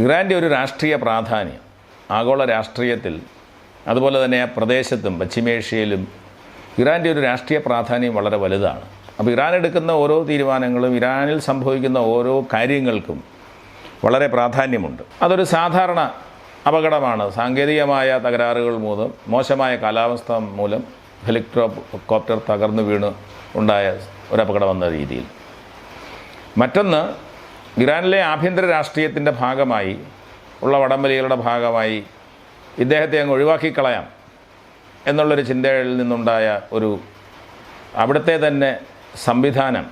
ഇറാന്റെ ഒരു രാഷ്ട്രീയ പ്രാധാന്യം ആഗോള രാഷ്ട്രീയത്തിൽ അതുപോലെ തന്നെ ആ പ്രദേശത്തും പശ്ചിമേഷ്യയിലും ഇറാന്റെ ഒരു രാഷ്ട്രീയ പ്രാധാന്യം വളരെ വലുതാണ്. അപ്പോൾ ഇറാൻ എടുക്കുന്ന ഓരോ തീരുമാനങ്ങളും ഇറാനിൽ സംഭവിക്കുന്ന ഓരോ കാര്യങ്ങൾക്കും വളരെ പ്രാധാന്യമുണ്ട്. അതൊരു സാധാരണ അപകടമാണ്. സാങ്കേതികമായ തകരാറുകൾ മൂലം മോശമായ കാലാവസ്ഥ മൂലം ഹെലികോപ്റ്റർ തകർന്നു വീണ് ഉണ്ടായ ഒരു അപകടം എന്ന രീതിയിൽ. മറ്റൊന്ന് ഇറാനിലെ ആഭ്യന്തര രാഷ്ട്രീയത്തിന്റെ ഭാഗമായി ഉള്ള വടംവലികളുടെ ഭാഗമായി ഇദ്ദേഹത്തെ അങ്ങ് ഒഴിവാക്കിക്കളയാം എന്നുള്ളൊരു ചിന്തയിൽ നിന്നുണ്ടായ ഒരു അവിടുത്തെ തന്നെ സംവിധാനം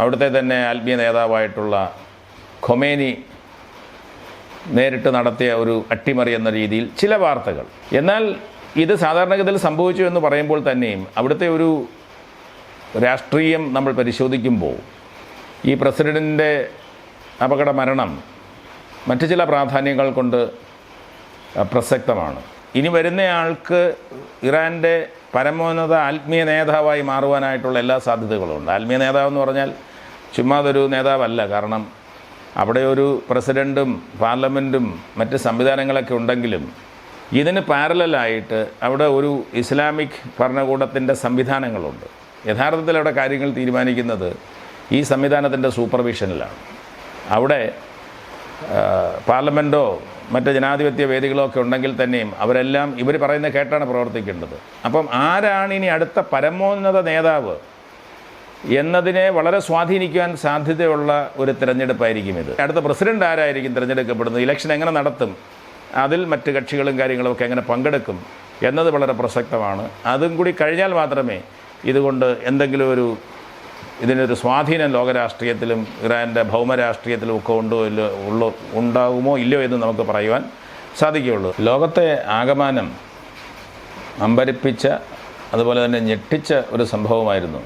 അവിടുത്തെ തന്നെ ആത്മീയ നേതാവായിട്ടുള്ള ഖൊമേനി നേരിട്ട് നടത്തിയ ഒരു അട്ടിമറി എന്ന രീതിയിൽ ചില വാർത്തകൾ. എന്നാൽ ഇത് സാധാരണഗതിയിൽ സംഭവിച്ചു എന്ന് പറയുമ്പോൾ തന്നെയും അവിടുത്തെ ഒരു രാഷ്ട്രീയം നമ്മൾ പരിശോധിക്കുമ്പോൾ ഈ പ്രസിഡന്റിന്റെ അപകട മരണം മറ്റു ചില പ്രാധാന്യങ്ങൾ കൊണ്ട് പ്രസക്തമാണ്. ഇനി വരുന്നയാൾക്ക് ഇറാന്റെ പരമോന്നത ആത്മീയ നേതാവായി മാറുവാനായിട്ടുള്ള എല്ലാ സാധ്യതകളുമുണ്ട്. ആത്മീയ നേതാവ് എന്ന് പറഞ്ഞാൽ ചുമ്മാ അതൊരു നേതാവല്ല. കാരണം അവിടെ ഒരു പ്രസിഡന്റും പാർലമെന്റും മറ്റ് സംവിധാനങ്ങളൊക്കെ ഉണ്ടെങ്കിലും ഇതിന് പാരലായിട്ട് അവിടെ ഒരു ഇസ്ലാമിക് ഭരണകൂടത്തിന്റെ സംവിധാനങ്ങളുണ്ട്. യഥാർത്ഥത്തിൽ അവിടെ കാര്യങ്ങൾ തീരുമാനിക്കുന്നത് ഈ സംവിധാനത്തിന്റെ സൂപ്പർവിഷനിലാണ്. അവിടെ പാർലമെന്റോ മറ്റ് ജനാധിപത്യ വേദികളോ ഒക്കെ ഉണ്ടെങ്കിൽ തന്നെയും അവരെല്ലാം ഇവർ പറയുന്നത് കേട്ടാണ് പ്രവർത്തിക്കേണ്ടത്. അപ്പം ആരാണ് ഇനി അടുത്ത പരമോന്നത നേതാവ് എന്നതിനെ വളരെ സ്വാധീനിക്കുവാൻ സാധ്യതയുള്ള ഒരു തിരഞ്ഞെടുപ്പായിരിക്കും ഇത്. അടുത്ത പ്രസിഡന്റ് ആരായിരിക്കും തിരഞ്ഞെടുക്കപ്പെടുന്നത്? ഇലക്ഷൻ എങ്ങനെ നടത്തും? അതിൽ മറ്റ് കക്ഷികളും കാര്യങ്ങളും ഒക്കെ എങ്ങനെ പങ്കെടുക്കും എന്നത് വളരെ പ്രസക്തമാണ്. അതും കൂടി കഴിഞ്ഞാൽ മാത്രമേ ഇതുകൊണ്ട് എന്തെങ്കിലും ഒരു ഇതിനൊരു സ്വാധീനം ലോകരാഷ്ട്രീയത്തിലും ഇറാന്റെ ഭൗമരാഷ്ട്രീയത്തിലും ഒക്കെ ഉണ്ടോ ഇല്ലോ ഉള്ളോ ഉണ്ടാകുമോ ഇല്ലയോ എന്ന് നമുക്ക് പറയുവാൻ സാധിക്കുകയുള്ളൂ. ലോകത്തെ ആകമാനം അമ്പരിപ്പിച്ച അതുപോലെ തന്നെ ഞെട്ടിച്ച ഒരു സംഭവമായിരുന്നു.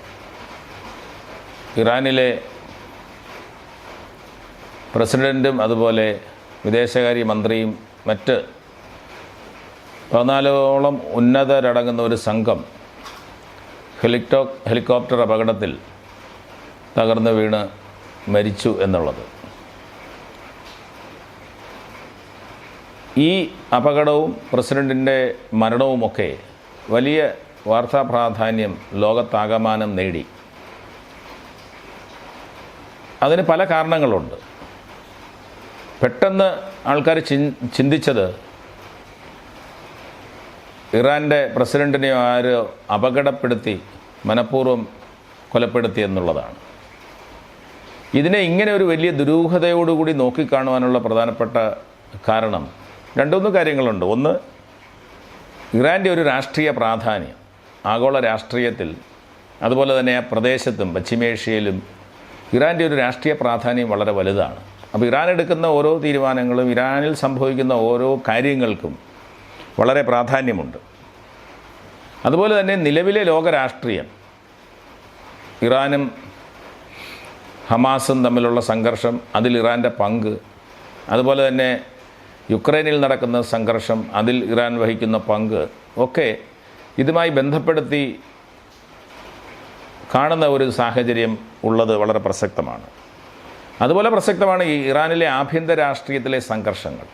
ഇറാനിലെ പ്രസിഡന്റും അതുപോലെ വിദേശകാര്യ മന്ത്രിയും മറ്റ് പതിനാലോളം ഉന്നതരടങ്ങുന്ന ഒരു സംഘം ഹെലിക്ടോ ഹെലികോപ്റ്റർ അപകടത്തിൽ തകർന്നു വീണ് മരിച്ചു എന്നുള്ളത്. ഈ അപകടവും പ്രസിഡന്റിന്റെ മരണവുമൊക്കെ വലിയ വാർത്താ പ്രാധാന്യം ലോകത്താകമാനം നേടി. അതിന് പല കാരണങ്ങളുണ്ട്. പെട്ടെന്ന് ആൾക്കാർ ചിന്തിച്ചത് ഇറാന്റെ പ്രസിഡന്റിനെ ആര് അപകടപ്പെടുത്തി മനഃപൂർവം കൊലപ്പെടുത്തി എന്നുള്ളതാണ്. ഇതിനെ ഇങ്ങനെ ഒരു വലിയ ദുരൂഹതയോടുകൂടി നോക്കിക്കാണുവാനുള്ള പ്രധാനപ്പെട്ട കാരണം രണ്ടുമൂന്ന് കാര്യങ്ങളുണ്ട്. ഒന്ന് ഇറാന്റെ ഒരു രാഷ്ട്രീയ പ്രാധാന്യം ആഗോള രാഷ്ട്രീയത്തിൽ അതുപോലെ തന്നെ ആ പ്രദേശത്തും പശ്ചിമേഷ്യയിലും ഇറാന്റെ ഒരു രാഷ്ട്രീയ പ്രാധാന്യം വളരെ വലുതാണ്. അപ്പോൾ ഇറാൻ എടുക്കുന്ന ഓരോ തീരുമാനങ്ങളും ഇറാനിൽ സംഭവിക്കുന്ന ഓരോ കാര്യങ്ങൾക്കും വളരെ പ്രാധാന്യമുണ്ട്. അതുപോലെ തന്നെ നിലവിലെ ലോക രാഷ്ട്രീയം ഇറാനും ഹമാസും തമ്മിലുള്ള സംഘർഷം അതിൽ ഇറാന്റെ പങ്ക് അതുപോലെ തന്നെ യുക്രൈനിൽ നടക്കുന്ന സംഘർഷം അതിൽ ഇറാൻ വഹിക്കുന്ന പങ്ക് ഒക്കെ ഇതുമായി ബന്ധപ്പെടുത്തി കാണുന്ന ഒരു സാഹചര്യം ഉള്ളത് വളരെ പ്രസക്തമാണ്. അതുപോലെ പ്രസക്തമാണ് ഈ ഇറാനിലെ ആഭ്യന്തര രാഷ്ട്രീയത്തിലെ സംഘർഷങ്ങൾ.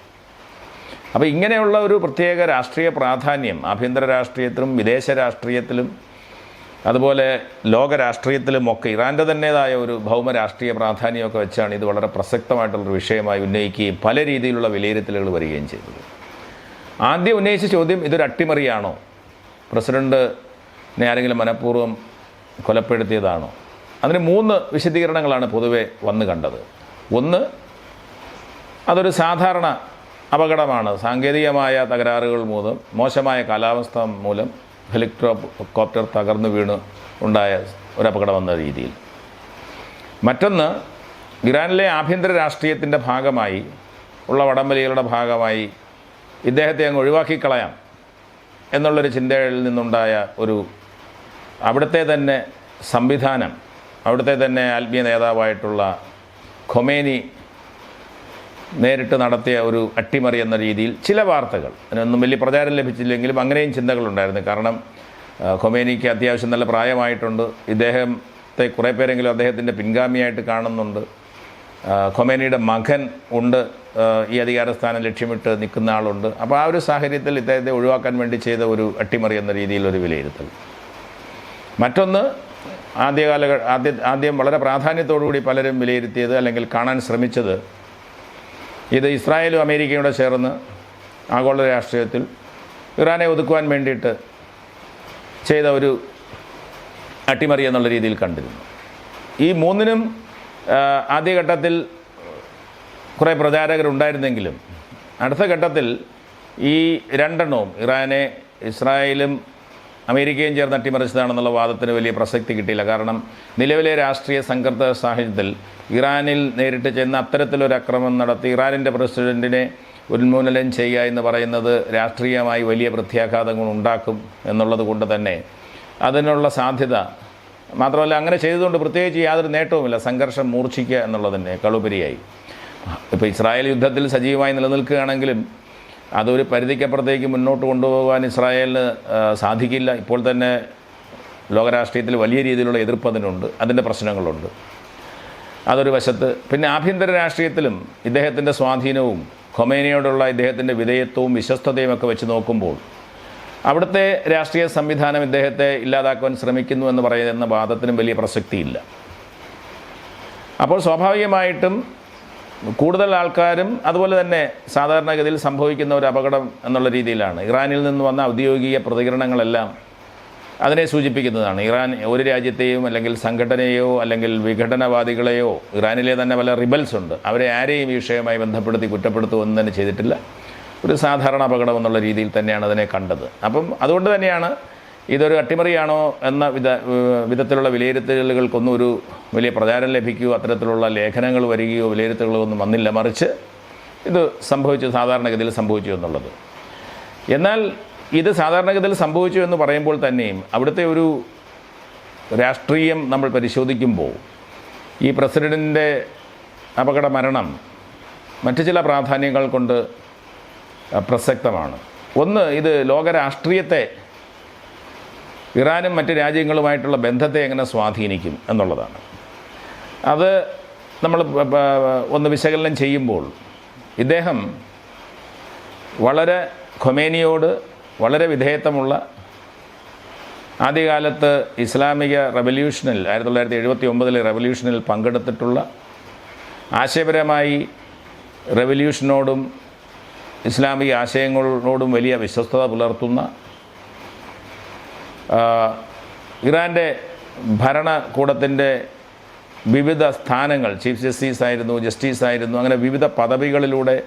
അപ്പോൾ ഇങ്ങനെയുള്ള ഒരു പ്രത്യേക രാഷ്ട്രീയ പ്രാധാന്യം ആഭ്യന്തര രാഷ്ട്രീയത്തിലും വിദേശ രാഷ്ട്രീയത്തിലും അതുപോലെ ലോക രാഷ്ട്രീയത്തിലുമൊക്കെ ഇറാന്റെ തന്നേതായ ഒരു ഭൗമ രാഷ്ട്രീയ പ്രാധാന്യമൊക്കെ വെച്ചാണ് ഇത് വളരെ പ്രസക്തമായിട്ടുള്ളൊരു വിഷയമായി ഉന്നയിക്കുകയും പല രീതിയിലുള്ള വിലയിരുത്തലുകൾ വരികയും ചെയ്തത്. ആദ്യം ഉന്നയിച്ച ചോദ്യം ഇതൊരു അട്ടിമറിയാണോ? പ്രസിഡന്റിനെ ആരെങ്കിലും മനഃപൂർവം കൊലപ്പെടുത്തിയതാണോ? അതിന് മൂന്ന് വിശദീകരണങ്ങളാണ് പൊതുവെ വന്നു കണ്ടത്. ഒന്ന് അതൊരു സാധാരണ അപകടമാണ്. സാങ്കേതികമായ തകരാറുകൾ മൂലം മോശമായ കാലാവസ്ഥ മൂലം ഹെലികോപ്റ്റർ തകർന്നു വീണ് ഉണ്ടായ ഒരപകടം എന്ന രീതിയിൽ. മറ്റൊന്ന് ഇറാനിലെ ആഭ്യന്തര രാഷ്ട്രീയത്തിന്റെ ഭാഗമായി ഉള്ള വടംവലികളുടെ ഭാഗമായി ഇദ്ദേഹത്തെ അങ്ങ് ഒഴിവാക്കി കളയാം എന്നുള്ളൊരു ചിന്തയിൽ നിന്നുണ്ടായ ഒരു അവിടുത്തെ തന്നെ സംവിധാനം അവിടുത്തെ തന്നെ ആത്മീയ നേതാവായിട്ടുള്ള ഖൊമേനി നേരിട്ട് നടത്തിയ ഒരു അട്ടിമറി എന്ന രീതിയിൽ ചില വാർത്തകൾ. അതിനൊന്നും വലിയ പ്രചാരം ലഭിച്ചില്ലെങ്കിലും അങ്ങനെയും ചിന്തകളുണ്ടായിരുന്നു. കാരണം ഖൊമേനിക്ക് അത്യാവശ്യം നല്ല പ്രായമായിട്ടുണ്ട്. ഇദ്ദേഹത്തെ കുറേ പേരെങ്കിലും അദ്ദേഹത്തിന്റെ പിൻഗാമിയായിട്ട് കാണുന്നുണ്ട്. ഖൊമേനിയുടെ മകൻ ഉണ്ട്. ഈ അധികാരസ്ഥാനം ലക്ഷ്യമിട്ട് നിൽക്കുന്ന ആളുണ്ട്. അപ്പോൾ ആ ഒരു സാഹചര്യത്തിൽ ഇദ്ദേഹത്തെ ഒഴിവാക്കാൻ വേണ്ടി ചെയ്ത ഒരു അട്ടിമറി എന്ന രീതിയിലൊരു വിലയിരുത്തൽ. മറ്റൊന്ന് ആദ്യകാല ആദ്യ ആദ്യം വളരെ പ്രാധാന്യത്തോടുകൂടി പലരും വിലയിരുത്തിയത് അല്ലെങ്കിൽ കാണാൻ ശ്രമിച്ചത് ഇത് ഇസ്രായേലും അമേരിക്കയും കൂടെ ചേർന്ന് ആഗോള രാഷ്ട്രീയത്തിൽ ഇറാനെ ഒതുക്കുവാൻ വേണ്ടിയിട്ട് ചെയ്ത ഒരു അട്ടിമറി എന്നുള്ള രീതിയിൽ കണ്ടിരുന്നു. ഈ മൂന്നിനും ആദ്യഘട്ടത്തിൽ കുറേ പ്രചാരകരുണ്ടായിരുന്നെങ്കിലും അടുത്ത ഘട്ടത്തിൽ ഈ രണ്ടെണ്ണവും ഇറാനെ ഇസ്രായേലും അമേരിക്കയും ചേർന്ന് അട്ടിമറിച്ചതാണെന്നുള്ള വാദത്തിന് വലിയ പ്രസക്തി കിട്ടിയില്ല. കാരണം നിലവിലെ രാഷ്ട്രീയ സംഘർത്ത സാഹചര്യത്തിൽ ഇറാനിൽ നേരിട്ട് ചെന്ന് അത്തരത്തിലൊരു അക്രമം നടത്തി ഇറാനിന്റെ പ്രസിഡന്റിനെ ഉന്മൂലനം ചെയ്യുക എന്ന് പറയുന്നത് രാഷ്ട്രീയമായി വലിയ പ്രത്യാഘാതങ്ങൾ ഉണ്ടാക്കും എന്നുള്ളത് കൊണ്ട് തന്നെ അതിനുള്ള സാധ്യത മാത്രമല്ല അങ്ങനെ ചെയ്തുകൊണ്ട് പ്രത്യേകിച്ച് യാതൊരു നേട്ടവുമില്ല. സംഘർഷം മൂർച്ഛിക്കുക എന്നുള്ളതിന്റെ കളുപരിയായി ഇപ്പോൾ ഇസ്രായേൽ യുദ്ധത്തിൽ സജീവമായി നിലനിൽക്കുകയാണെങ്കിലും അതൊരു പരിധിക്കപ്പുറത്തേക്ക് മുന്നോട്ട് കൊണ്ടുപോകാൻ ഇസ്രായേലിന് സാധിക്കില്ല. ഇപ്പോൾ തന്നെ ലോകരാഷ്ട്രീയത്തിൽ വലിയ രീതിയിലുള്ള എതിർപ്പ് അതിനുണ്ട്. അതിന്റെ പ്രശ്നങ്ങളുണ്ട്. അതൊരു വശത്ത്. പിന്നെ ആഭ്യന്തര രാഷ്ട്രീയത്തിലും ഇദ്ദേഹത്തിന്റെ സ്വാധീനവും ഖൊമേനിയോടുള്ള ഇദ്ദേഹത്തിന്റെ വിധേയത്വവും വിശ്വസ്തതയും ഒക്കെ വെച്ച് നോക്കുമ്പോൾ അവിടുത്തെ രാഷ്ട്രീയ സംവിധാനം ഇദ്ദേഹത്തെ ഇല്ലാതാക്കുവാൻ ശ്രമിക്കുന്നു എന്ന് പറയുന്ന വാദത്തിനും വലിയ പ്രസക്തിയില്ല. അപ്പോൾ സ്വാഭാവികമായിട്ടും കൂടുതൽ ആൾക്കാരും അതുപോലെ തന്നെ സാധാരണഗതിയിൽ സംഭവിക്കുന്ന ഒരു അപകടം എന്നുള്ള രീതിയിലാണ്. ഇറാനിൽ നിന്ന് വന്ന ഔദ്യോഗിക പ്രതികരണങ്ങളെല്ലാം അതിനെ സൂചിപ്പിക്കുന്നതാണ്. ഇറാൻ ഒരു രാജ്യത്തെയും അല്ലെങ്കിൽ സംഘടനയെയോ അല്ലെങ്കിൽ വിഘടനവാദികളെയോ ഇറാനിലെ തന്നെ പല റിബൽസ് ഉണ്ട്. അവരെ ആരെയും ഈ വിഷയവുമായി ബന്ധപ്പെടുത്തി കുറ്റപ്പെടുത്തുമെന്ന് തന്നെ ചെയ്തിട്ടില്ല. ഒരു സാധാരണ അപകടം എന്നുള്ള രീതിയിൽ തന്നെയാണ് അതിനെ കണ്ടത്. അപ്പം അതുകൊണ്ട് തന്നെയാണ് ഇതൊരു അട്ടിമറിയാണോ എന്ന വിധ വിധത്തിലുള്ള വിലയിരുത്തലുകൾക്കൊന്നും ഒരു വലിയ പ്രചാരം ലഭിക്കുകയോ അത്തരത്തിലുള്ള ലേഖനങ്ങൾ വരികയോ വിലയിരുത്തലുകളോ ഒന്നും വന്നില്ല. മറിച്ച് ഇത് സംഭവിച്ചു സാധാരണഗതിയിൽ സംഭവിച്ചു എന്നുള്ളത്. എന്നാൽ ഇത് സാധാരണഗതിയിൽ സംഭവിച്ചു എന്ന് പറയുമ്പോൾ തന്നെയും അവിടുത്തെ ഒരു രാഷ്ട്രീയം നമ്മൾ പരിശോധിക്കുമ്പോൾ ഈ പ്രസിഡന്റിന്റെ അപകട മരണം മറ്റു ചില പ്രാധാന്യങ്ങൾ കൊണ്ട് പ്രസക്തമാണ്. ഒന്ന് ഇത് ലോക രാഷ്ട്രീയത്തെ ഇറാനും മറ്റ് രാജ്യങ്ങളുമായിട്ടുള്ള ബന്ധത്തെ എങ്ങനെ സ്വാധീനിക്കും എന്നുള്ളതാണ്. അത് നമ്മൾ ഒന്ന് വിശകലനം ചെയ്യുമ്പോൾ ഇദ്ദേഹം വളരെ ഖൊമേനിയോട് വളരെ വിധേയത്വമുള്ള ആദ്യകാലത്ത് ഇസ്ലാമിക റവല്യൂഷനിൽ ആയിരത്തി തൊള്ളായിരത്തി എഴുപത്തി ഒമ്പതിലെ റവല്യൂഷനിൽ പങ്കെടുത്തിട്ടുള്ള ആശയപരമായി റവല്യൂഷനോടും ഇസ്ലാമിക ആശയങ്ങളോടും വലിയ വിശ്വസ്തത പുലർത്തുന്ന ഇറാന്റെ ഭരണകൂടത്തിന്റെ വിവിധ സ്ഥാനങ്ങൾ ചീഫ് ജസ്റ്റിസ് ആയിരുന്നു ജസ്റ്റിസ് ആയിരുന്നു അങ്ങനെ വിവിധ പദവികളിലൂടെ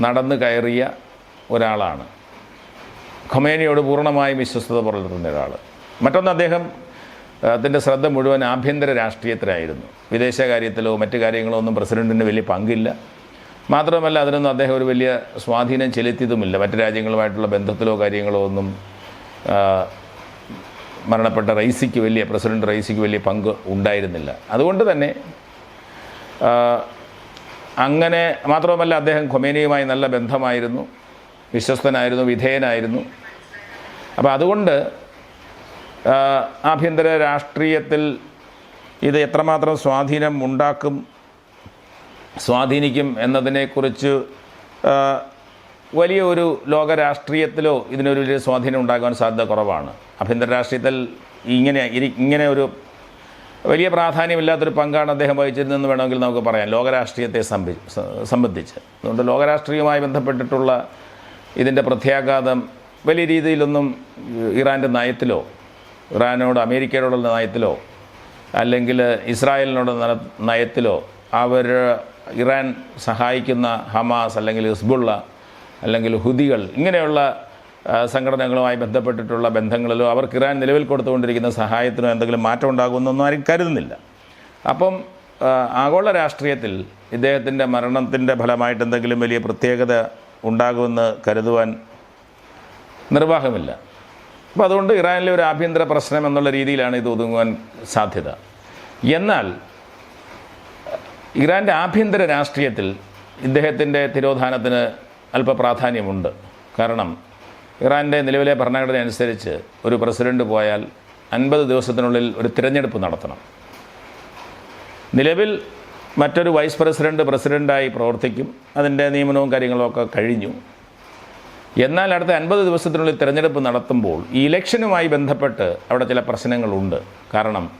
നടന്നു കയറിയ ഒരാളാണ്. ഖൊമേനിയോട് പൂർണമായും വിശ്വസ്തത പുലർത്തുന്ന ഒരാൾ മറ്റൊന്ന് അദ്ദേഹം അതിന്റെ ശ്രദ്ധ മുഴുവൻ ആഭ്യന്തര രാഷ്ട്രീയത്തിലായിരുന്നു. വിദേശകാര്യത്തിലോ മറ്റു കാര്യങ്ങളോ ഒന്നും പ്രസിഡന്റിന് വലിയ പങ്കില്ല. മാത്രമല്ല അതിനൊന്നും അദ്ദേഹം ഒരു വലിയ സ്വാധീനം ചെലുത്തിയതുമില്ല. മറ്റു രാജ്യങ്ങളുമായിട്ടുള്ള ബന്ധത്തിലോ കാര്യങ്ങളോ ഒന്നും മരണപ്പെട്ട റൈസിക്ക് വലിയ പ്രസിഡന്റ് റൈസിക്ക് വലിയ പങ്ക് ഉണ്ടായിരുന്നില്ല. അതുകൊണ്ട് തന്നെ അങ്ങനെ മാത്രമല്ല അദ്ദേഹം ഖൊമേനിയുമായി നല്ല ബന്ധമായിരുന്നു വിശ്വസ്തനായിരുന്നു വിധേയനായിരുന്നു. അപ്പോൾ അതുകൊണ്ട് ആഭ്യന്തര രാഷ്ട്രീയത്തിൽ ഇത് എത്രമാത്രം സ്വാധീനം ഉണ്ടാക്കും സ്വാധീനിക്കും എന്നതിനെക്കുറിച്ച് വലിയ ഒരു ലോക രാഷ്ട്രീയത്തിലോ ഇതിനൊരു വലിയ സ്വാധീനം ഉണ്ടാകാൻ സാധ്യത കുറവാണ്. ആഭ്യന്തര രാഷ്ട്രീയത്തിൽ ഇങ്ങനെ ഇങ്ങനെ ഒരു വലിയ പ്രാധാന്യമില്ലാത്തൊരു പങ്കാണ് അദ്ദേഹം വഹിച്ചിരുന്നതെന്ന് വേണമെങ്കിൽ നമുക്ക് പറയാം. ലോകരാഷ്ട്രീയത്തെ സംബി സംബന്ധിച്ച്. അതുകൊണ്ട് ലോകരാഷ്ട്രീയവുമായി ബന്ധപ്പെട്ടിട്ടുള്ള ഇതിന്റെ പ്രത്യാഘാതം വലിയ രീതിയിലൊന്നും ഇറാന്റെ നയത്തിലോ ഇറാനോട് അമേരിക്കയോടുള്ള നയത്തിലോ അല്ലെങ്കിൽ ഇസ്രായേലിനോട് നയത്തിലോ അവർ ഇറാൻ സഹായിക്കുന്ന ഹമാസ് അല്ലെങ്കിൽ ഹിസ്ബുള്ള അല്ലെങ്കിൽ ഹുദികൾ ഇങ്ങനെയുള്ള സംഘടനകളുമായി ബന്ധപ്പെട്ടിട്ടുള്ള ബന്ധങ്ങളിലോ അവർക്ക് ഇറാൻ നിലവിൽ കൊടുത്തുകൊണ്ടിരിക്കുന്ന സഹായത്തിനോ എന്തെങ്കിലും മാറ്റം ഉണ്ടാകുമെന്നൊന്നും ആരും കരുതുന്നില്ല. അപ്പം ആഗോള രാഷ്ട്രീയത്തിൽ ഇദ്ദേഹത്തിന്റെ മരണത്തിന്റെ ഫലമായിട്ട് എന്തെങ്കിലും വലിയ പ്രത്യേകത ഉണ്ടാകുമെന്ന് കരുതുവാൻ നിർവാഹമില്ല. അപ്പോൾ അതുകൊണ്ട് ഇറാനിലെ ഒരു ആഭ്യന്തര പ്രശ്നം എന്നുള്ള രീതിയിലാണ് ഇത് ഒതുങ്ങുവാൻ സാധ്യത. എന്നാൽ ഇറാന്റെ ആഭ്യന്തര രാഷ്ട്രീയത്തിൽ ഇദ്ദേഹത്തിന്റെ തിരോധാനത്തിന് അല്പ പ്രാധാന്യമുണ്ട് കാരണം ഇറാന്റെ നിലവിലെ ഭരണഘടന അനുസരിച്ച് ഒരു പ്രസിഡന്റ് പോയാൽ അൻപത് ദിവസത്തിനുള്ളിൽ ഒരു തിരഞ്ഞെടുപ്പ് നടത്തണം. നിലവിൽ മറ്റൊരു വൈസ് പ്രസിഡന്റ് പ്രസിഡന്റായി പ്രവർത്തിക്കും. അതിന്റെ നിയമനവും കാര്യങ്ങളൊക്കെ കഴിഞ്ഞു. എന്നാൽ അടുത്ത അൻപത് ദിവസത്തിനുള്ളിൽ തിരഞ്ഞെടുപ്പ് നടത്തുമ്പോൾ ഈ ഇലക്ഷനുമായി ബന്ധപ്പെട്ട് അവിടെ ചില പ്രശ്നങ്ങളുണ്ട്. കാരണം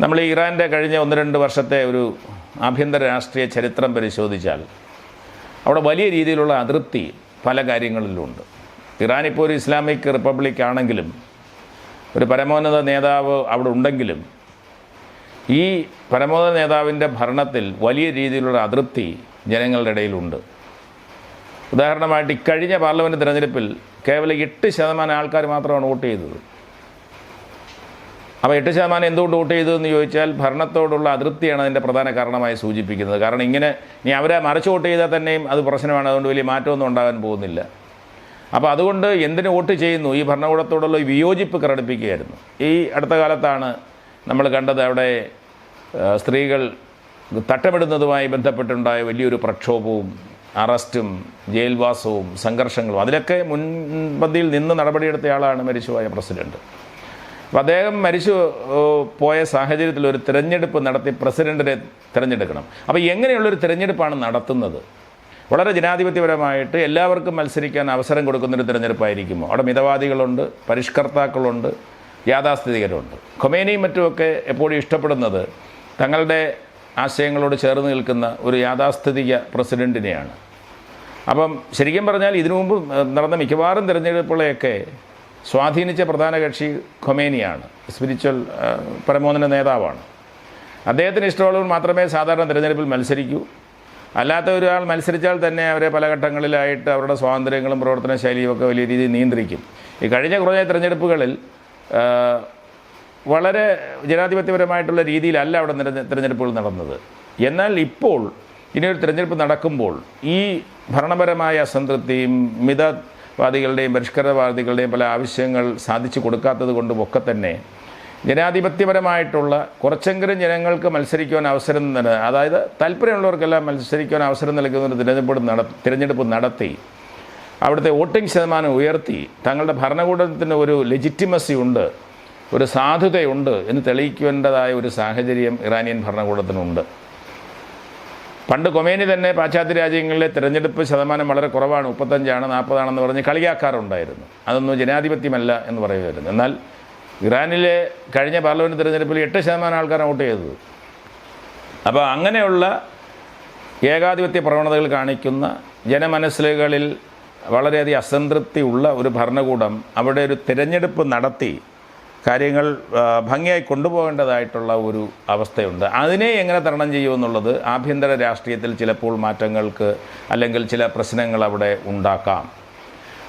നമ്മൾ ഈ ഇറാന്റെ കഴിഞ്ഞ ഒന്ന് രണ്ട് വർഷത്തെ ഒരു ആഭ്യന്തര രാഷ്ട്രീയ ചരിത്രം പരിശോധിച്ചാൽ അവിടെ വലിയ രീതിയിലുള്ള അതൃപ്തി പല കാര്യങ്ങളിലുണ്ട്. ഇറാൻ ഇപ്പോൾ ഒരു ഇസ്ലാമിക് റിപ്പബ്ലിക് ആണെങ്കിലും ഒരു പരമോന്നത നേതാവ് അവിടെ ഉണ്ടെങ്കിലും ഈ പരമോന്നത നേതാവിന്റെ ഭരണത്തിൽ വലിയ രീതിയിലുള്ള അതൃപ്തി ജനങ്ങളുടെ ഇടയിലുണ്ട്. ഉദാഹരണമായിട്ട് ഇക്കഴിഞ്ഞ പാർലമെന്റ് തിരഞ്ഞെടുപ്പിൽ കേവലം എട്ട് ശതമാനം ആൾക്കാർ മാത്രമാണ് വോട്ട് ചെയ്തത്. അപ്പോൾ എട്ട് ശതമാനം എന്തുകൊണ്ട് വോട്ട് ചെയ്തു എന്ന് ചോദിച്ചാൽ ഭരണത്തോടുള്ള അതൃപ്തിയാണ് അതിന്റെ പ്രധാന കാരണമായി സൂചിപ്പിക്കുന്നത്. കാരണം ഇങ്ങനെ ഇനി അവരെ മറിച്ച് വോട്ട് ചെയ്താൽ തന്നെയും അത് പ്രശ്നമാണ്. അതുകൊണ്ട് വലിയ മാറ്റമൊന്നും ഉണ്ടാകാൻ പോകുന്നില്ല. അപ്പോൾ അതുകൊണ്ട് എന്തിനു വോട്ട് ചെയ്യുന്നു? ഈ ഭരണകൂടത്തോടുള്ള വിയോജിപ്പ് പ്രകടിപ്പിക്കുകയായിരുന്നു ഈ അടുത്ത കാലത്താണ് നമ്മൾ കണ്ടത് അവിടെ സ്ത്രീകൾ തട്ടമിടുന്നതുമായി ബന്ധപ്പെട്ടുണ്ടായ വലിയൊരു പ്രക്ഷോഭവും അറസ്റ്റും ജയിൽവാസവും സംഘർഷങ്ങളും അതിലൊക്കെ മുൻപന്തിയിൽ നിന്ന് നടപടിയെടുത്ത ആളാണ് മരിച്ചുപോയ പ്രസിഡന്റ്. അപ്പം അദ്ദേഹം മരിച്ചു പോയ സാഹചര്യത്തിൽ ഒരു തിരഞ്ഞെടുപ്പ് നടത്തി പ്രസിഡന്റിനെ തിരഞ്ഞെടുക്കണം. അപ്പോൾ എങ്ങനെയുള്ളൊരു തിരഞ്ഞെടുപ്പാണ് നടത്തുന്നത്? വളരെ ജനാധിപത്യപരമായിട്ട് എല്ലാവർക്കും മത്സരിക്കാൻ അവസരം കൊടുക്കുന്നൊരു തിരഞ്ഞെടുപ്പായിരിക്കുമോ? അവിടെ മിതവാദികളുണ്ട് പരിഷ്കർത്താക്കളുണ്ട് യാഥാസ്ഥിതികരുണ്ട്. ഖൊമേനിയും മറ്റുമൊക്കെ എപ്പോഴും ഇഷ്ടപ്പെടുന്നത് തങ്ങളുടെ ആശയങ്ങളോട് ചേർന്ന് നിൽക്കുന്ന ഒരു യാഥാസ്ഥിതിക പ്രസിഡന്റിനെയാണ് അപ്പം ശരിക്കും പറഞ്ഞാൽ ഇതിനു മുമ്പ് നടന്ന മിക്കവാറും തിരഞ്ഞെടുപ്പുകളെയൊക്കെ സ്വാധീനിച്ച പ്രധാന കക്ഷി ഖൊമേനിയാണ് സ്പിരിച്വൽ പരമോന്നത നേതാവാണ്. അദ്ദേഹത്തിന് ഇഷ്ടമുള്ളവർ മാത്രമേ സാധാരണ തിരഞ്ഞെടുപ്പിൽ മത്സരിക്കൂ. അല്ലാത്ത ഒരാൾ മത്സരിച്ചാൽ തന്നെ അവരെ പല ഘട്ടങ്ങളിലായിട്ട് അവരുടെ സ്വാതന്ത്ര്യങ്ങളും പ്രവർത്തന ശൈലിയും ഒക്കെ വലിയ രീതിയിൽ നിയന്ത്രിക്കും. ഈ കഴിഞ്ഞ കുറേ തിരഞ്ഞെടുപ്പുകളിൽ വളരെ ജനാധിപത്യപരമായിട്ടുള്ള രീതിയിലല്ല അവിടെ തിരഞ്ഞെടുപ്പുകൾ നടന്നത്. എന്നാൽ ഇപ്പോൾ ഇനിയൊരു തിരഞ്ഞെടുപ്പ് നടക്കുമ്പോൾ ഈ ഭരണപരമായ അസംതൃപ്തിയും മിതവാദികളുടെയും പരിഷ്കരണവാദികളുടെയും പല ആവശ്യങ്ങൾ സാധിച്ചു കൊടുക്കാത്തത് കൊണ്ടും ഒക്കെ തന്നെ ജനാധിപത്യപരമായിട്ടുള്ള കുറച്ചെങ്കിലും ജനങ്ങൾക്ക് മത്സരിക്കുവാൻ അവസരം അതായത് താല്പര്യമുള്ളവർക്കെല്ലാം മത്സരിക്കുവാൻ അവസരം നൽകുന്ന ഒരു തിരഞ്ഞെടുപ്പ് നട തിരഞ്ഞെടുപ്പ് നടത്തി അവിടുത്തെ വോട്ടിംഗ് ശതമാനം ഉയർത്തി തങ്ങളുടെ ഭരണകൂടത്തിന് ഒരു ലെജിറ്റിമസി ഉണ്ട് ഒരു സാധുതയുണ്ട് എന്ന് തെളിയിക്കേണ്ടതായ ഒരു സാഹചര്യം ഇറാനിയൻ ഭരണകൂടത്തിനുണ്ട്. പണ്ട് കൊമേനി തന്നെ പാശ്ചാത്യ രാജ്യങ്ങളിലെ തിരഞ്ഞെടുപ്പ് ശതമാനം വളരെ കുറവാണ് മുപ്പത്തഞ്ചാണ് നാൽപ്പതാണെന്ന് പറഞ്ഞ് കളിയാക്കാറുണ്ടായിരുന്നു. അതൊന്നും ജനാധിപത്യമല്ല എന്ന് പറയുമായിരുന്നു എന്നാൽ ഇറാനിലെ കഴിഞ്ഞ പാർലമെന്റ് തിരഞ്ഞെടുപ്പിൽ എട്ട് ശതമാനം ആൾക്കാരാണ് വോട്ട് ചെയ്തത്. അപ്പോൾ അങ്ങനെയുള്ള ഏകാധിപത്യ പ്രവണതകൾ കാണിക്കുന്ന ജനമനസ്സുകളിൽ വളരെയധികം അസംതൃപ്തി ഉള്ള ഒരു ഭരണകൂടം അവിടെ ഒരു തിരഞ്ഞെടുപ്പ് നടത്തി കാര്യങ്ങൾ ഭംഗിയായി കൊണ്ടുപോകേണ്ടതായിട്ടുള്ള ഒരു അവസ്ഥയുണ്ട്. അതിനെ എങ്ങനെ തരണം ചെയ്യുമെന്നുള്ളത് ആഭ്യന്തര രാഷ്ട്രീയത്തിൽ ചിലപ്പോൾ മാറ്റങ്ങൾക്ക് അല്ലെങ്കിൽ ചില പ്രശ്നങ്ങൾ അവിടെ ഉണ്ടാക്കാം.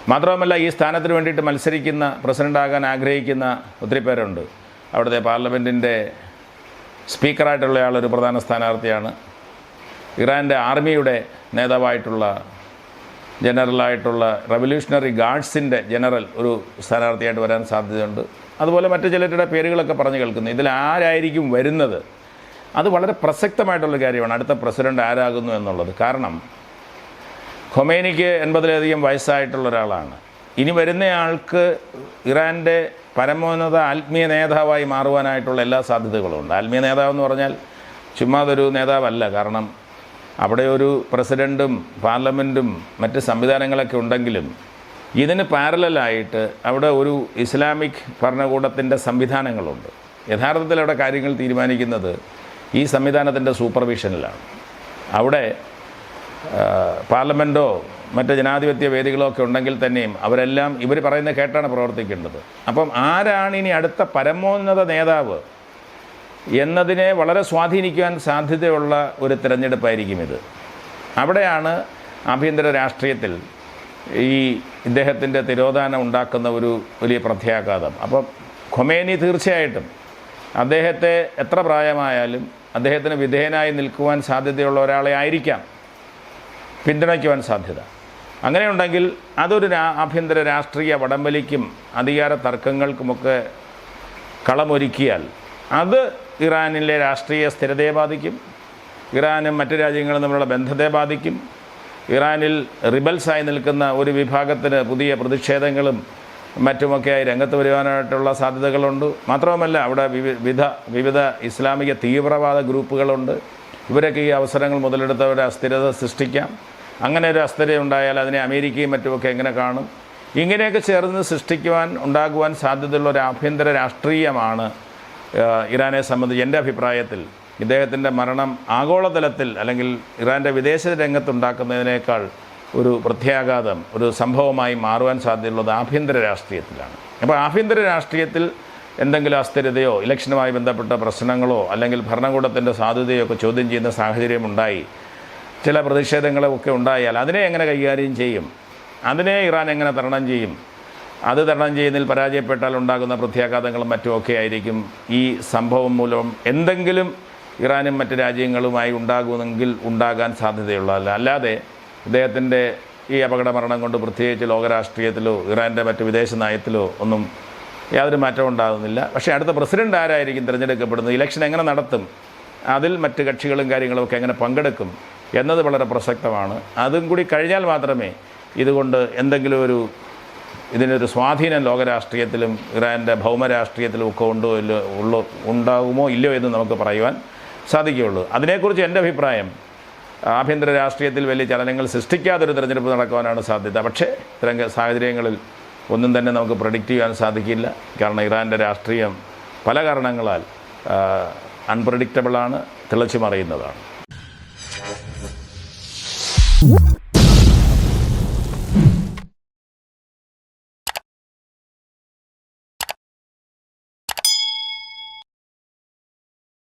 മാത്രവുമല്ല ഈ സ്ഥാനത്തിന് വേണ്ടിയിട്ട് മത്സരിക്കുന്ന പ്രസിഡന്റാകാൻ ആഗ്രഹിക്കുന്ന ഒത്തിരി പേരുണ്ട്. അവിടുത്തെ പാർലമെന്റിന്റെ സ്പീക്കറായിട്ടുള്ള ആളൊരു പ്രധാന സ്ഥാനാർത്ഥിയാണ്. ഇറാന്റെ ആർമിയുടെ നേതാവായിട്ടുള്ള ജനറലായിട്ടുള്ള റവല്യൂഷണറി ഗാർഡ്സിന്റെ ജനറൽ ഒരു സ്ഥാനാർത്ഥിയായിട്ട് വരാൻ സാധ്യതയുണ്ട്. അതുപോലെ മറ്റു ചിലരുടെ പേരുകളൊക്കെ പറഞ്ഞു കേൾക്കുന്നു. ഇതിൽ ആരായിരിക്കും വരുന്നത്? അത് വളരെ പ്രസക്തമായിട്ടുള്ള കാര്യമാണ്. അടുത്ത പ്രസിഡന്റ് ആരാകുന്നു എന്നുള്ളത്. കാരണം ഖൊമേനിക്ക് എൺപതിലധികം വയസ്സായിട്ടുള്ള ഒരാളാണ്. ഇനി വരുന്നയാൾക്ക് ഇറാന്റെ പരമോന്നത ആത്മീയ നേതാവായി മാറുവാനായിട്ടുള്ള എല്ലാ സാധ്യതകളുമുണ്ട് ആത്മീയ നേതാവ് എന്ന് പറഞ്ഞാൽ ചുമ്മാ അതൊരു നേതാവല്ല. കാരണം അവിടെ ഒരു പ്രസിഡന്റും പാർലമെന്റും മറ്റ് സംവിധാനങ്ങളൊക്കെ ഉണ്ടെങ്കിലും ഇതിന് പാരലായിട്ട് അവിടെ ഒരു ഇസ്ലാമിക് ഭരണകൂടത്തിന്റെ സംവിധാനങ്ങളുണ്ട്. യഥാർത്ഥത്തിൽ അവിടെ കാര്യങ്ങൾ തീരുമാനിക്കുന്നത് ഈ സംവിധാനത്തിന്റെ സൂപ്പർവിഷനിലാണ് അവിടെ പാർലമെന്റോ മറ്റ് ജനാധിപത്യ വേദികളോ ഒക്കെ ഉണ്ടെങ്കിൽ തന്നെയും അവരെല്ലാം ഇവർ പറയുന്ന കേട്ടാണ് പ്രവർത്തിക്കേണ്ടത്. അപ്പം ആരാണ് ഇനി അടുത്ത പരമോന്നത നേതാവ് എന്നതിനെ വളരെ സ്വാധീനിക്കുവാൻ സാധ്യതയുള്ള ഒരു തിരഞ്ഞെടുപ്പായിരിക്കും ഇത്. അവിടെയാണ് ആഭ്യന്തര രാഷ്ട്രീയത്തിൽ ഈ ഇദ്ദേഹത്തിന്റെ തിരോധാനം ഉണ്ടാക്കുന്ന ഒരു വലിയ പ്രത്യാഘാതം. അപ്പം ഖൊമേനി തീർച്ചയായിട്ടും അദ്ദേഹത്തെ എത്ര പ്രായമായാലും അദ്ദേഹത്തിന് വിധേയനായി നിൽക്കുവാൻ സാധ്യതയുള്ള ഒരാളെ ആയിരിക്കാം. പിന്തുണയ്ക്കുവാൻ സാധ്യത. അങ്ങനെയുണ്ടെങ്കിൽ അതൊരു ആഭ്യന്തര രാഷ്ട്രീയ വടംവലിക്കും അധികാര തർക്കങ്ങൾക്കുമൊക്കെ കളമൊരുക്കിയാൽ അത് ഇറാനിലെ രാഷ്ട്രീയ സ്ഥിരതയെ ബാധിക്കും. ഇറാനും മറ്റു രാജ്യങ്ങളും തമ്മിലുള്ള ബന്ധത്തെ ബാധിക്കും. ഇറാനിൽ റിബൽസായി നിൽക്കുന്ന ഒരു വിഭാഗത്തിന് പുതിയ പ്രതിഷേധങ്ങളും മറ്റുമൊക്കെയായി രംഗത്ത് വരുവാനായിട്ടുള്ള സാധ്യതകളുണ്ട്. മാത്രവുമല്ല അവിടെ വിവിധ വിവിധ ഇസ്ലാമിക തീവ്രവാദ ഗ്രൂപ്പുകളുണ്ട്. ഇവരൊക്കെ ഈ അവസരങ്ങൾ മുതലെടുത്തവരെ അസ്ഥിരത സൃഷ്ടിക്കാം. അങ്ങനെ ഒരു അസ്ഥിര ഉണ്ടായാൽ അതിനെ അമേരിക്കയും മറ്റുമൊക്കെ എങ്ങനെ കാണും? ഇങ്ങനെയൊക്കെ ചേർന്ന് സൃഷ്ടിക്കുവാൻ ഉണ്ടാകുവാൻ സാധ്യതയുള്ള ഒരു ആഭ്യന്തര രാഷ്ട്രീയമാണ് ഇറാനെ സംബന്ധിച്ച് എന്റെ അഭിപ്രായത്തിൽ. ഇദ്ദേഹത്തിന്റെ മരണം ആഗോളതലത്തിൽ അല്ലെങ്കിൽ ഇറാന്റെ വിദേശ രംഗത്തുണ്ടാക്കുന്നതിനേക്കാൾ ഒരു പ്രത്യാഘാതം ഒരു സംഭവമായി മാറുവാൻ സാധ്യതയുള്ളത് ആഭ്യന്തര രാഷ്ട്രീയത്തിലാണ്. അപ്പോൾ ആഭ്യന്തര രാഷ്ട്രീയത്തിൽ എന്തെങ്കിലും അസ്ഥിരതയോ ഇലക്ഷനുമായി ബന്ധപ്പെട്ട പ്രശ്നങ്ങളോ അല്ലെങ്കിൽ ഭരണകൂടത്തിന്റെ സാധ്യതയോ ഒക്കെ ചോദ്യം ചെയ്യുന്ന സാഹചര്യം ഉണ്ടായി ചില പ്രതിഷേധങ്ങളൊക്കെ ഉണ്ടായാൽ അതിനെ എങ്ങനെ കൈകാര്യം ചെയ്യും? അതിനെ ഇറാൻ എങ്ങനെ തരണം ചെയ്യും? അത് തരണം ചെയ്യുന്നതിൽ പരാജയപ്പെട്ടാൽ ഉണ്ടാകുന്ന പ്രത്യാഘാതങ്ങളും മറ്റുമൊക്കെ ആയിരിക്കും ഈ സംഭവം മൂലം എന്തെങ്കിലും ഇറാനും മറ്റ് രാജ്യങ്ങളുമായി ഉണ്ടാകുമെങ്കിൽ ഉണ്ടാകാൻ സാധ്യതയുള്ളതല്ല. അല്ലാതെ ഇദ്ദേഹത്തിന്റെ ഈ അപകട മരണം കൊണ്ട് പ്രത്യേകിച്ച് ലോകരാഷ്ട്രീയത്തിലോ ഇറാന്റെ മറ്റ് വിദേശ നയത്തിലോ ഒന്നും യാതൊരു മാറ്റവും ഉണ്ടാകുന്നില്ല. പക്ഷേ അടുത്ത പ്രസിഡന്റ് ആരായിരിക്കും തിരഞ്ഞെടുക്കപ്പെടുന്നത്? ഇലക്ഷൻ എങ്ങനെ നടത്തും? അതിൽ മറ്റ് കക്ഷികളും കാര്യങ്ങളും ഒക്കെ എങ്ങനെ പങ്കെടുക്കും? എന്നത് വളരെ പ്രസക്തമാണ്. അതും കൂടി കഴിഞ്ഞാൽ മാത്രമേ ഇതുകൊണ്ട് എന്തെങ്കിലും ഒരു ഇതിനൊരു സ്വാധീനം ലോകരാഷ്ട്രീയത്തിലും ഇറാന്റെ ഭൗമരാഷ്ട്രീയത്തിലും ഒക്കെ ഉണ്ടോ ഇല്ലോ ഉള്ളോ ഉണ്ടാകുമോ ഇല്ലയോ എന്ന് നമുക്ക് പറയുവാൻ സാധിക്കുകയുള്ളൂ. അതിനെക്കുറിച്ച് എന്റെ അഭിപ്രായം ആഭ്യന്തര രാഷ്ട്രീയത്തിൽ വലിയ ചലനങ്ങൾ സൃഷ്ടിക്കാതൊരു തിരഞ്ഞെടുപ്പ് നടക്കുവാനാണ് സാധ്യത. പക്ഷേ ഇത്തരം സാഹചര്യങ്ങളിൽ ഒന്നും തന്നെ നമുക്ക് പ്രൊഡിക്റ്റ് ചെയ്യാൻ സാധിക്കില്ല. കാരണം ഇറാന്റെ രാഷ്ട്രീയം പല കാരണങ്ങളാൽ അൺപ്രഡിക്റ്റബിളാണ് തിളച്ചു മറിയുന്നതാണ്.